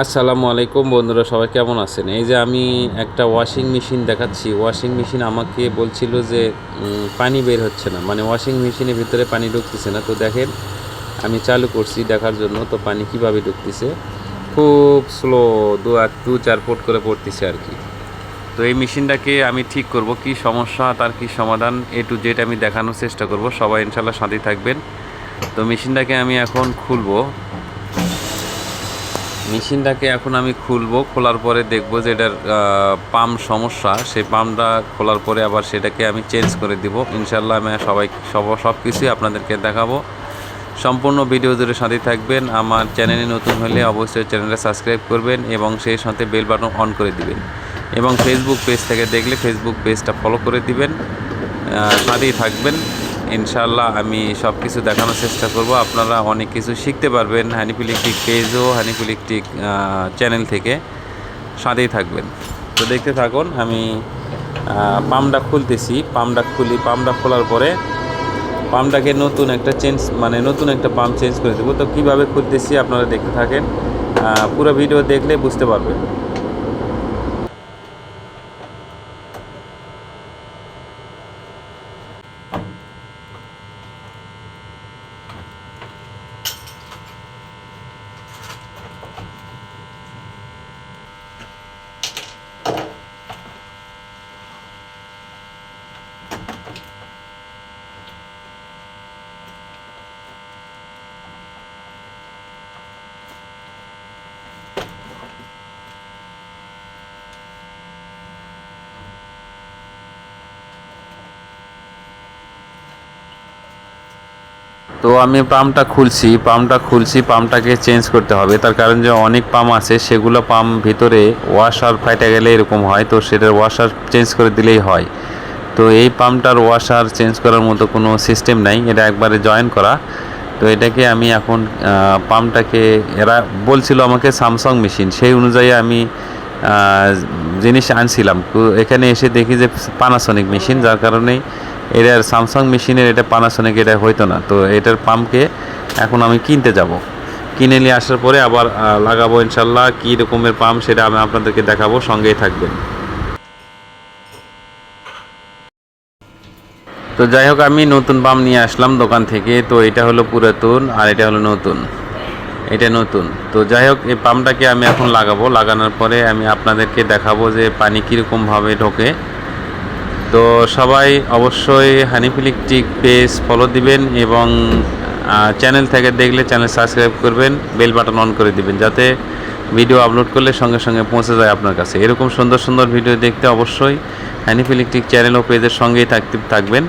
আসসালামু আলাইকুম বন্ধুরা, সবাই কেমন আছেন? এই যে আমি একটা ওয়াশিং মেশিন দেখাচ্ছি। ওয়াশিং মেশিন আমাকে বলছিল যে পানি বের হচ্ছে না। মানে ওয়াশিং মেশিনের ভিতরে পানি ঢুকতেছে না। তো দেখেন, আমি চালু করছি দেখার জন্য। তো পানি কীভাবে ঢুকতেছে? খুব স্লো দু আর, দু চার ফুট করে পড়তেছে আর কি। তো এই মেশিনটাকে আমি ঠিক করব। কি সমস্যা, তার কি সমাধান? এ টু জেড আমি দেখানোর চেষ্টা করব। সবাই ইনশাল্লাহ সাথেই থাকবেন। তো মেশিনটাকে আমি এখন খুলবো। মেশিনটাকে এখন আমি খুলবো, খোলার পরে দেখব যে এটার পাম্প সমস্যা। সেই পাম্পটা খোলার পরে আবার সেটাকে আমি চেঞ্জ করে দিব। ইনশাল্লাহ আমি সবাই, সব সব কিছুই আপনাদেরকে দেখাবো। সম্পূর্ণ ভিডিও জুড়ে সাথে থাকবেন। আমার চ্যানেলে নতুন হলে অবশ্যই চ্যানেলটা সাবস্ক্রাইব করবেন এবং সেই সাথে বেল বাটন অন করে দিবেন। এবং ফেসবুক পেজ থেকে দেখলে ফেসবুক পেজটা ফলো করে দিবেন। সাথেই থাকবেন। ইনশাল্লাহ আমি সব কিছু দেখানোর চেষ্টা করব। আপনারা অনেক কিছু শিখতে পারবেন হানিফুল ইলেকট্রিক পেজ ও হানিফুল ইলেকট্রিক চ্যানেল থেকে। সাথেই থাকবেন। তো দেখতে থাকুন, আমি পাম্পটা খুলতেছি। পাম্পটা খুলি পাম্পটা খোলার পরে পাম্পটাকে নতুন একটা চেঞ্জ মানে নতুন একটা পাম্প চেঞ্জ করে দেবো। তো কীভাবে খুলতেছি আপনারা দেখতে থাকেন। পুরো ভিডিও দেখলে বুঝতে পারবেন। তো আমি পাম্পটা খুলছি পাম্পটা খুলছি পাম্পটাকে চেঞ্জ করতে হবে। তার কারণ যে অনেক পাম্প আছে, সেগুলো পাম্প ভিতরে ওয়াশার ফাইটে গেলে এরকম হয়, তো সেটার ওয়াশার চেঞ্জ করে দিলেই হয়। তো এই পাম্পটার ওয়াশার চেঞ্জ করার মতো কোনো সিস্টেম নাই, এটা একবারে জয়েন করা। তো এটাকে আমি এখন পাম্পটাকে এরা বলছিল আমাকে স্যামসাং মেশিন সেই অনুযায়ী আমি জিনিস আনছিলাম। এখানে এসে দেখি যে পানাসনিক মেশিন যার কারণে এটার স্যামসাং মেশিনের এটা পানাসনিক এটা হইতো না। তো এটার পাম্পকে এখন আমি কিনতে যাব। কিনে নিয়ে আসার পরে আবার লাগাবো ইনশাল্লাহ কী রকমের পাম্প সেটা আমি আপনাদেরকে দেখাবো, সঙ্গেই থাকবেন। তো যাই হোক, আমি নতুন পাম্প নিয়ে আসলাম দোকান থেকে। তো এটা হলো পুরাতন আর এটা হলো নতুন। এটা নতুন। তো যাই হোক, এই পাম্পটাকে আমি এখন লাগাবো। লাগানোর পরে আমি আপনাদেরকে দেখাবো যে পানি কীরকমভাবে ঢোকে। তো সবাই অবশ্যই হানিফিলিকটিক পেজ ফলো দিবেন এবং চ্যানেল থেকে দেখলে চ্যানেল সাবস্ক্রাইব করবেন বেল বাটন অন করে দিবেন, যাতে ভিডিও আপলোড করলে সঙ্গে সঙ্গে পৌঁছে যায় আপনার কাছে। এরকম সুন্দর সুন্দর ভিডিও দেখতে অবশ্যই হানিফিলিকটিক চ্যানেল ও পেজের সঙ্গেই থাকতে, থাকবেন।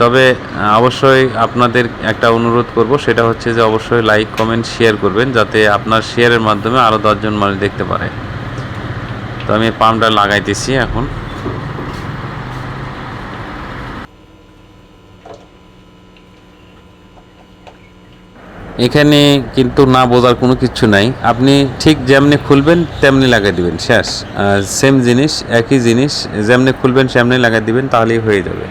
তবে অবশ্যই আপনাদের একটা অনুরোধ করব, সেটা হচ্ছে যে অবশ্যই লাইক কমেন্ট শেয়ার করবেন, যাতে আপনার শেয়ারের মাধ্যমে আরও দশজন মানুষ দেখতে পারে। তো আমি পাম্পটা লাগাইতেছি এখন। এখানে কিন্তু না বোঝার কোনো কিছু নাই। আপনি ঠিক যেমনি খুলবেন, তেমনি লাগাই দিবেন, শেষ। সেম জিনিস, একই জিনিস, যেমনি খুলবেন, সেমনি লাগাই দিবেন, তাহলেই হয়ে যাবে।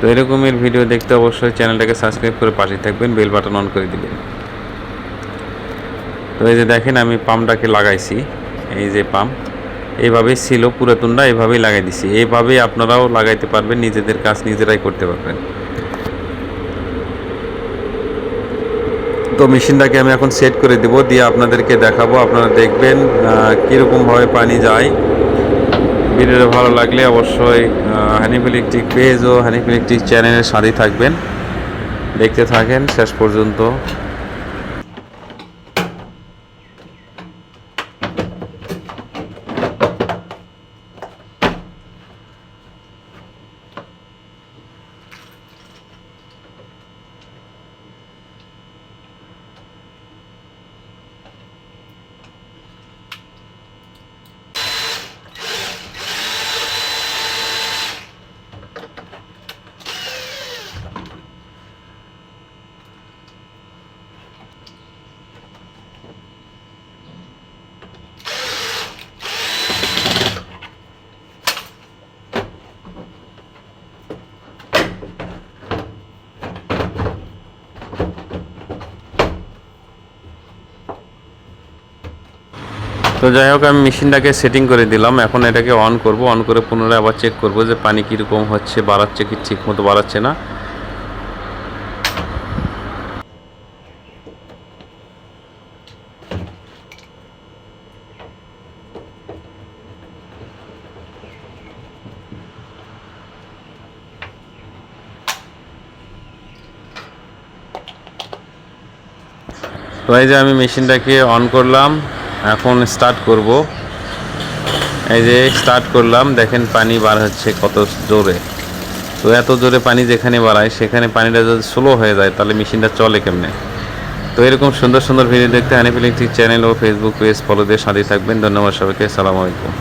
তো এরকমের ভিডিও দেখতে অবশ্যই চ্যানেলটাকে সাবস্ক্রাইব করে পাশে থাকবেন বেল বাটন অন করে দিবেন। তো এই যে দেখেন, আমি পাম্পটাকে লাগাইছি, এই যে পাম্প এইভাবেই ছিল পুরাতনটা, এইভাবেই লাগাই দিছি। এইভাবেই আপনারাও লাগাইতে পারবেন, নিজেদের কাজ নিজেরাই করতে পারবেন। তো মেশিনটাকে আমি এখন সেট করে দেবো, দিয়ে আপনাদেরকে দেখাবো। আপনারা দেখবেন কীরকমভাবে পানি যায়। ভিডিওটা ভালো লাগলে অবশ্যই হানিফ ইলেকট্রিক পেজ ও হানিফ ইলেকট্রিক চ্যানেলের সাথেই থাকবেন। দেখতে থাকেন, শেষ পর্যন্ত। তো যাই হোক, আমি মেশিনটাকে সেটিং করে দিলাম। এখন এটাকে অন করব। অন করে পুনরায় আবার চেক করব যে পানি কীরকম হচ্ছে, বাড়াচ্ছে কি ঠিক মতো বাড়াচ্ছে না। তো এই যে আমি মেশিনটাকে অন করলাম। এখন স্টার্ট করব। এই যে স্টার্ট করলাম, দেখেন পানি বার হচ্ছে কত জোরে। তো এত জোরে পানি যেখানে বাড়ায়, সেখানে পানিটা যদি স্লো হয়ে যায়, তাহলে মেশিনটা চলে কেমনে? তো এরকম সুন্দর সুন্দর ভিডিও দেখতে হানিফিলিং চ্যানেল ও ফেসবুক পেজ ফলো দিয়ে সাথে থাকবেন। ধন্যবাদ সবাইকে সালাম আলাইকুম।